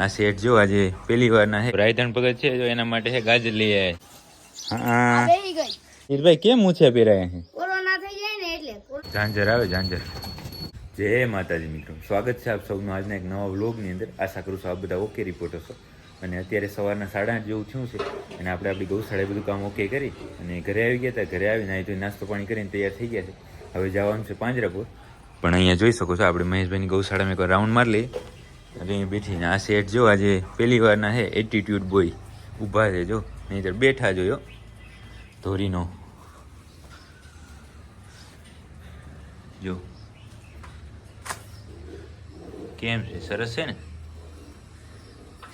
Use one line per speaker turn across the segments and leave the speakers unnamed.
આ શેઠ જો આજે પહેલી વાર ના રાયધણ ભગત છે જો એના માટે છે ગાજર લઈ આવ્યા હા. હીરભાઈ કેમ ઊંચે પહેરાયા છે
કોરોના થઈ જાય ને એટલે.
ઝાંઝર આવે ઝાંઝર. જય માતાજી મિત્રો. સ્વાગત છે આપ સૌનું આજના એક નવા વ્લોગની અંદર. આશા કરું છું આપ બધા ઓકે રિપોર્ટર છો. અને અત્યારે સવારના સાડા આઠ જેવું થયું છે. અને આપણે આપણી ગૌશાળાએ બધું કામ ઓકે કરી. અને ઘરે આવી ગયા હતા. ઘરે આવીને નાહી તો નાસ્તો પાણી કરીને તૈયાર થઈ ગયા છે. હવે જવાનું છે પાંજરાપુર. પણ અહીંયા જોઈ શકો છો આપણે મહેશભાઈની ગૌશાળામાં એક રાઉન્ડ મારી લઈએ. અને અહીંયા બેઠીને આ શેઠ જો આજે પહેલી વારના છે એટીટ્યુડ બોય ઊભા છે જો. નહીં બેઠા જોયો. ધોરીનો. જો. કેમ છે? સરસ છે ને?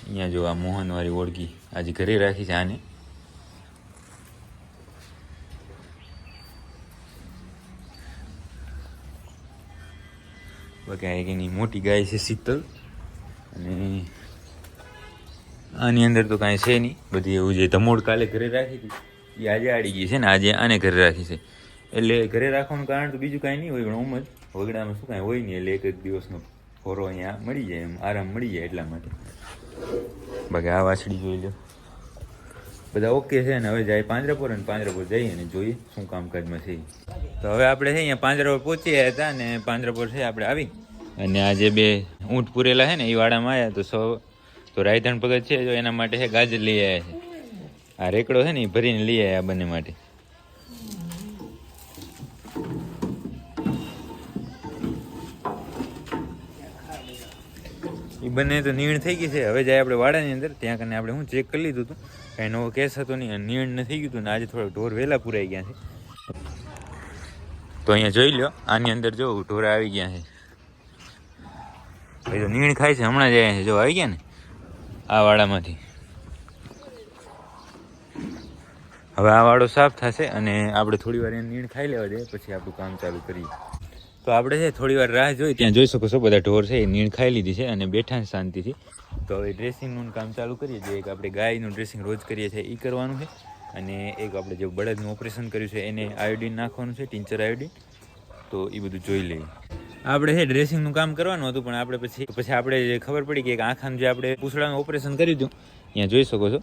અહીંયા જો આ મોહનવાળી ઓળગી આજે ઘરે રાખી છે આને. બાકી આ એની મોટી ગાય છે શીતલ. અને આની અંદર તો કાંઈ છે નહીં. બધી એવું જે ધમોડ કાલે ઘરે રાખી હતી, એ આજે આડી ગઈ છે ને આજે આને ઘરે રાખી છે. એટલે ઘરે રાખવાનું કારણ તો બીજું કાંઈ નહીં હોય, પણ ઉમર વગડામાં શું કાંઈ હોય નહીં, એટલે એક એક દિવસનો ખોરો અહીંયા મળી જાય, એમ આરામ મળી જાય એટલા માટે. બાકી આ વાછડી જોઈ લો. બધા ઓકે છે ને, હવે જાય પાંજરાપુર અને પાંજરાપુર જઈએ અને જોઈએ શું કામકાજમાં છે. તો હવે આપણે છે અહીંયા પાંજરાપુર પહોંચી ગયા હતા અને પાંજરાપુર છે, આપણે આવી. અને આ જે બે ઊંટ પૂરેલા છે ને એ વાડામાં આવ્યા તો સો તો રાયધણ ભગત છે જો એના માટે છે ગાજર લઈ આવ્યા છે. આ રેકડો છે ને એ ભરીને લઈ આવ્યા બંને માટે. એ બંને તો નીણ થઈ ગઈ છે. હવે જાય આપણે વાડાની અંદર. ત્યાં કને આપણે શું ચેક કરી લીધું હતું કાંઈ નવો કેસ હતો નહીં. અને નીણ ન થઈ ગયું હતું ને, આજે થોડોક ઢોર વહેલા પૂરાઈ ગયા છે. તો અહીંયા જોઈ લો આની અંદર જો ઢોર આવી ગયા છે. ભાઈ તો નીણ ખાય છે, હમણાં જ આવ્યા છે. જો આવી ગયા ને, આ વાડામાંથી. હવે આ વાડો સાફ થશે અને આપણે થોડી વાર એને નીણ ખાઈ લેવા દે, પછી આપણું કામ ચાલુ કરીએ. તો આપણે છે, થોડી વાર રાહ જોઈ, ત્યાં જોઈ શકો છો, બધા ઢોર છે, એ નીણ ખાઈ લીધી છે અને બેઠા છે શાંતિથી. તો હવે ડ્રેસિંગનું કામ ચાલુ કરીએ, જે એક આપણે ગાયનું ડ્રેસિંગ રોજ કરીએ છીએ, એ કરવાનું છે. અને એક આપણે જે બળદનું ઓપરેશન કર્યું છે, એને આયોડિન નાખવાનું છે ટીન્ચર આયોડિન તો એ બધું જોઈ લઈએ. આપણે છે ડ્રેસિંગનું કામ કરવાનું હતું, પણ આપણે પછી પછી આપણે ખબર પડી કે આંખાનું જે આપણે પૂછડાનું ઓપરેશન કર્યું હતું અહીંયા જોઈ શકો છો.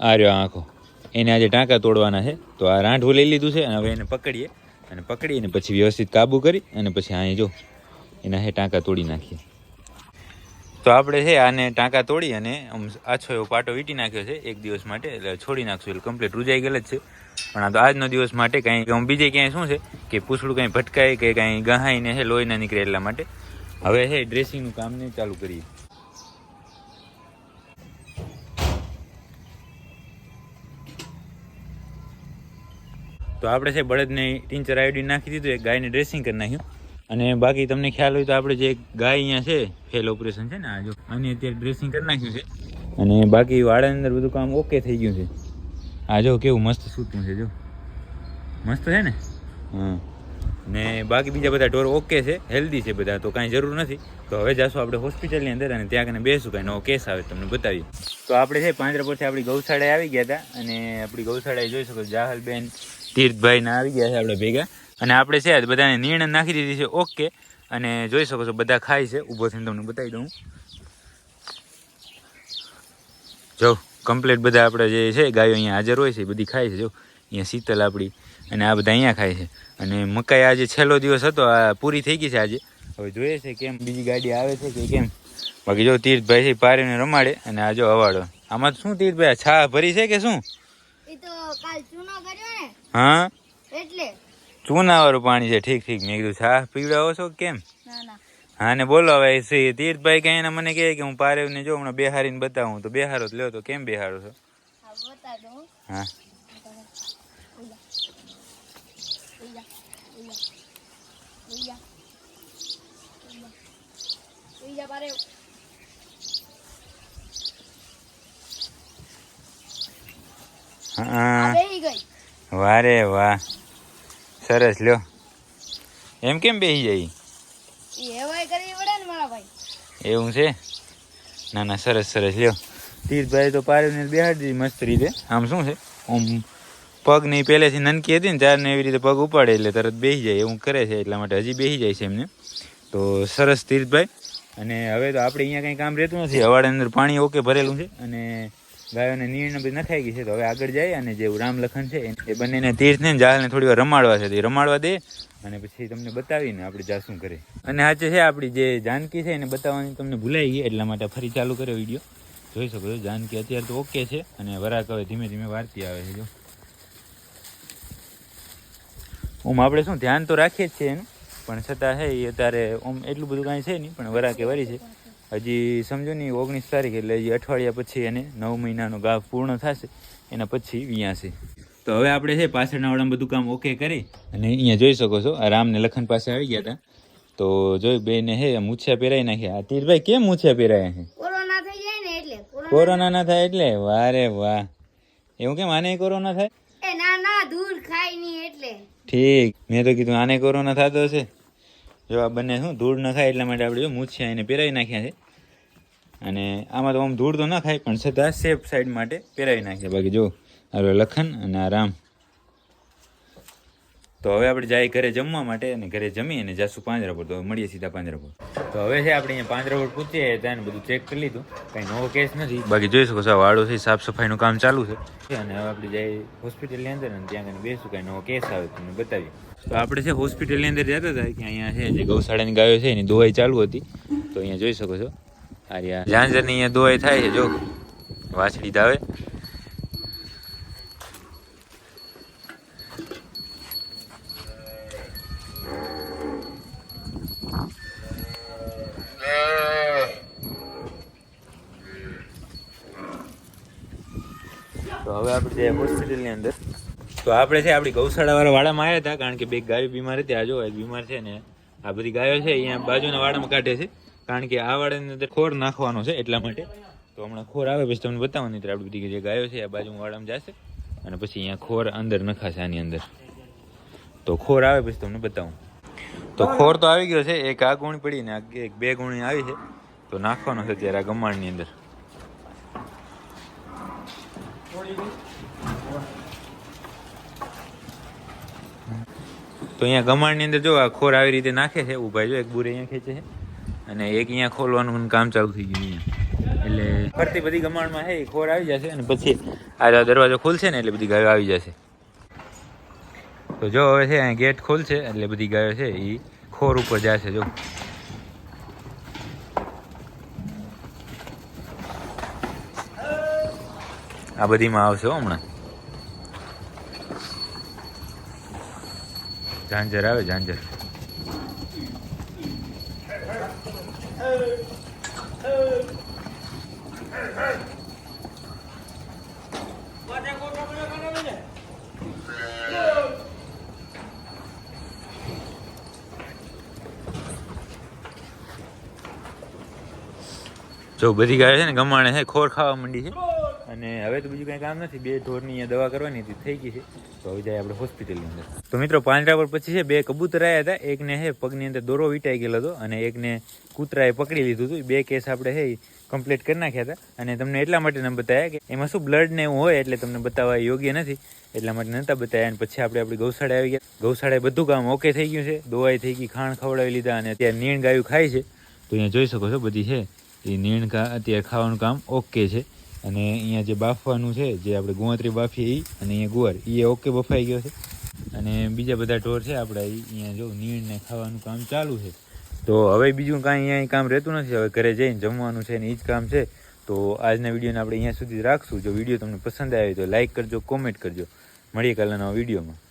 આ રહ્યો આંખો. એને આજે ટાંકા તોડવાના છે, તો આ રાંઢવું લઈ લીધું છે, અને હવે એને પકડીએ. અને પકડીને પછી વ્યવસ્થિત કાબુ કરી, અને પછી અહીં જો, એના હે ટાંકા તોડી નાખીએ. તો આપણે છે આને ટાંકા તોડી અને આમ આછો એવો પાટો વીટી નાખ્યો છે એક દિવસ માટે, એટલે છોડી નાખશું, એટલે કમ્પ્લીટ રૂજાઈ ગયેલ જ છે. પણ આ તો આજનો દિવસ માટે કાંઈ આમ બીજે ક્યાંય શું છે કે પૂછડું કાંઈ ભટકાય કે કાંઈ ગહાઈને છે લોહી ના નીકળે એટલા માટે. હવે છે ડ્રેસિંગનું કામને ચાલુ કરીએ. તો આપણે છે બળદને ટીંચર આઈડી નાખી દીધું, એક ગાયને ડ્રેસિંગ કરી નાખ્યું. અને બાકી તમને ખ્યાલ હોય તો આપણે જે ગાય અહીંયા છે ફેલ ઓપરેશન છે ને આ જો, આની અત્યારે ડ્રેસિંગ કરી નાખ્યું છે. અને બાકી વાળાની અંદર બધું કામ ઓકે થઈ ગયું છે. આ જો કેવું મસ્ત સૂતું છે, જો. મસ્ત છે ને? હા. ને બાકી બીજા બધા ઢોર ઓકે છે હેલ્ધી છે બધા, તો કાંઈ જરૂર નથી. તો હવે જશું આપણે હોસ્પિટલની અંદર અને ત્યાં કને બેસું, કાંઈ નવો કેસ આવે તમને બતાવીએ. તો આપણે છે પાંજરા પરથી આપણી ગૌશાળાએ આવી ગયા હતા અને આપણી ગૌશાળાએ જોઈ શકો જાહલબેન તીર્થભાઈના આવી ગયા છે આપણે ભેગા. અને આપણે છે બધાને નિર્ણય નાખી દીધી છે ઓકે. અને જોઈ શકો છો બધા ખાય છે. ઊભો થઈને તમને બતાવી દઉં. જો કમ્પ્લીટ બધા આપણે જે છે ગાયો અહીંયા હાજર હોય છે બધી ખાય છે. જો અહીંયા શીતલ આપણી અને આ બધા અહીંયા ખાય છે. અને મકાઈ આજે છેલ્લો દિવસ હતો આ પૂરી થઈ ગઈ છે આજે. હવે જોઈએ છે કેમ બીજી ગાડી આવે છે કે કેમ. બાકી જો તીર્થભાઈ છે પારીને રમાડે અને આ જો હવાડો. આમાં શું તીર્થભાઈ છા ભરી છે કે શું? હા?
એટલે.
ચૂનાવાળું પાણી છે. ઠીક ઠીક. મેં કીધું છા પીવડાવો છો કેમ? હા ને બોલો હવે શ્રી તીર્થભાઈ કઈ એને મને કહે કે હું પારેવને જો હમણાં બેહારીને બતાવું તો બેહારો જ લ્યો તો કેમ બેહારો છો?
હા
વારે વાહ. સરસ લ્યો. એમ કેમ બેસી જાય? એવું છે? ના ના સરસ સરસ લ્યો. તીર્થભાઈ તો પારેવને બેહાડી મસ્ત રીતે. આમ શું છે? આમ પગ નહીં પહેલેથી નનકી હતી ને ત્યારને એવી રીતે પગ ઉપાડે એટલે તરત બેસી જાય એવું કરે છે એટલા માટે હજી બેસી જાય છે એમને. તો સરસ તીર્થભાઈ અને હવે તો આપણે અહીંયા કંઈ કામ રહેતું નથી. હવાડા અંદર પાણી ઓકે ભરેલું છે અને ગાયોને નીણ બધી નખાઈ ગઈ છે. તો હવે આગળ જાય અને જે રામ લખન છે, એ બંનેને તીર્થ ને જાલને થોડી વાર રમાડવા છે. તે રમાડવા દે અને પછી તમને બતાવીને આપણે જાશું કરે. અને આજે છે આપણી જે જાનકી છે, એને બતાવવાની તમને ભૂલાઈ ગઈ, એટલા માટે ફરી ચાલુ કર્યો વીડિયો. જોઈ શકો છો, જાનકી અત્યારે તો ઓકે છે અને વરાક હવે ધીમે ધીમે વારતી આવે છે, જો. ઓમ, આપણે શું ધ્યાન તો રાખીએ જ છીએ એનું, પણ છતાં છે એ અત્યારે ઓમ એટલું બધું કાંઈ છે નહીં, પણ વરાકે વરી છે. હજી સમજો ને ઓગણીસ તારીખ એટલે હજી અઠવાડિયા પછી એને નવ મહિનાનો ગાભ પૂર્ણ થશે એના પછી વ્યાસે તો હવે આપણે છે પાછળના વાળામાં બધું કામ ઓકે કરી અને અહીંયા જોઈ શકો છો આ રામને લખન પાસે આવી ગયા હતા. તો જોઈ બેને હે મૂછ્યા પહેરાઈ નાખ્યા. આ તીરભાઈ કેમ મૂછ્યા પહેરાયા છે?
કોરોના થઈ જાય ને એટલે. કોરોના
કોરોના ના થાય એટલે? વારે વાહ. એવું કેમ આને કોરોના થાય?
એ ના ના દૂર એટલે.
ઠીક. મેં તો કીધું આને કોરોના થતો હશે. જો આ બંને શું, ધૂળ ન ખાય એટલા માટે આપણે જો મૂછ્યા એને પહેરાવી નાખ્યા છે. અને આમાં તો આમ ધૂળ તો ના ખાય, પણ છતાં સેફ સાઈડ માટે પહેરાવી નાખ્યા. બાકી જો, આ લખન અને આ રામ. તો હવે આપણે જાય ઘરે જમવા માટે અને ઘરે જમી અને જાશું પાંજરા પર તો મળીએ સીધા પાંજરા પર તો હવે છે આપણે અહીંયા પાંજરા પર પૂછીએ ત્યાં બધું ચેક કરી લીધું. કંઈ નવો કેસ નથી. બાકી જોઈ શકો છો વાળો છે, સાફ સફાઈનું કામ ચાલુ છે. અને હવે આપણે જાય હોસ્પિટલની અંદર અને ત્યાં કને બેસું, કંઈ નવો કેસ આવે તમને બતાવીએ. તો આપણે છે હોસ્પિટલની અંદર જતા હતા કે અહીંયા છે જે ગૌશાળાની ગાયો છે એની દોવાઈ ચાલુ હતી. તો અહીંયા જોઈ શકો છો. આ રહ્યા. ઝાંઝરની અહીંયા દોવાઈ થાય છે, જો. વાછડી ધાવે તો હવે આપણે જે હોસ્પિટલની અંદર. તો આપણે છે આપણી ગૌશાળાવાળા વાડામાં આવ્યા હતા, કારણ કે બે ગાયો બીમાર હતી, આ જો બીમાર છે ને આ બધી ગાયો છે અહીંયા બાજુના વાડામાં કાઢે છે, કારણ કે આ વાડાની અંદર ખોર નાખવાનો છે એટલા માટે. તો હમણાં ખોર આવે, પછી તમને બતાવવાની તો આપણી બધી જે ગાયો છે આ બાજુ વાડામાં જશે, અને પછી અહીંયા ખોર અંદર નખાશે આની અંદર. તો ખોર આવે, પછી તમને બતાવું. તો ખોર તો આવી ગયો છે, એક આ ગુણી પડી ને એક બે ગુણી આવી છે, તો નાખવાનો છે અત્યારે આ ગમાણની અંદર. તો અહીંયા ગમાણની અંદર જો આ ખોર આવી રીતે નાખે છે ઊભા જો, એક બુરે અહીંયા ખેંચે છે. અને એક અહીંયા ખોલવાનું કામ ચાલુ થઈ ગયું અહીંયા. એટલે ફરતી બધી ગમાણમાં છે, એ ખોર આવી જશે અને પછી આ દરવાજો ખુલશે ને એટલે બધી ગાયો આવી જશે. તો જો હવે છે, અહીંયા ગેટ ખોલશે એટલે બધી ગાયો છે એ ખોર ઉપર જશે, જો. આ બધીમાં આવશે હમણાં. ઝાંઝર આવે ઝાંઝર જો બધી ગાયો છે ને ગમાણે છે ખોર ખાવા માંડી છે. અને હવે તો બીજું કંઈ કામ નથી. બે ઢોરની અહીંયા દવા કરવાની હતી, થઈ ગઈ છે. તો હવે જાય આપણે હોસ્પિટલની અંદર. તો મિત્રો, પાંજરા પર પછી છે, બે કબૂતર આવ્યા હતા. એકને છે પગની અંદર દોરો વીંટાઈ ગયેલો હતો અને એકને કૂતરાએ પકડી લીધું હતું. બે કેસ આપણે છે કમ્પ્લીટ કરી નાખ્યા હતા. અને તમને એટલા માટે ન બતાવ્યા કે એમાં શું બ્લડ ને એવું હોય એટલે તમને બતાવવા યોગ્ય નથી. એટલા માટે નહોતા બતાવ્યા અને પછી આપણે આપણી ગૌશાળા આવી ગયા. ગૌશાળાએ બધું કામ ઓકે થઈ ગયું છે. દવાઈ થઈ ગઈ, ખાણ ખવડાવી લીધા અને અત્યારે નીણ ગાયું ખાય છે. તો અહીંયા જોઈ શકો છો બધી છે, એ નીણ અત્યારે ખાવાનું કામ ઓકે છે. અને અહીંયા જે બાફવાનું છે, જે આપણે ગુવાત્રી બાફીએ એ અને અહીંયા ગુવાર એ ઓકે બફાઈ ગયો છે. અને બીજા બધા ઢોર છે, આપણે અહીંયા જો નીણને ખાવાનું કામ ચાલુ છે. તો હવે બીજું કાંઈ અહીંયા કામ રહેતું નથી, હવે ઘરે જઈને જમવાનું છે ને એ જ કામ છે. તો આજના વિડીયોને આપણે અહીંયા સુધી રાખશું. જો વીડિયો તમને પસંદ આવે તો લાઇક કરજો, કોમેન્ટ કરજો. મળીએ કાલના વિડીયોમાં.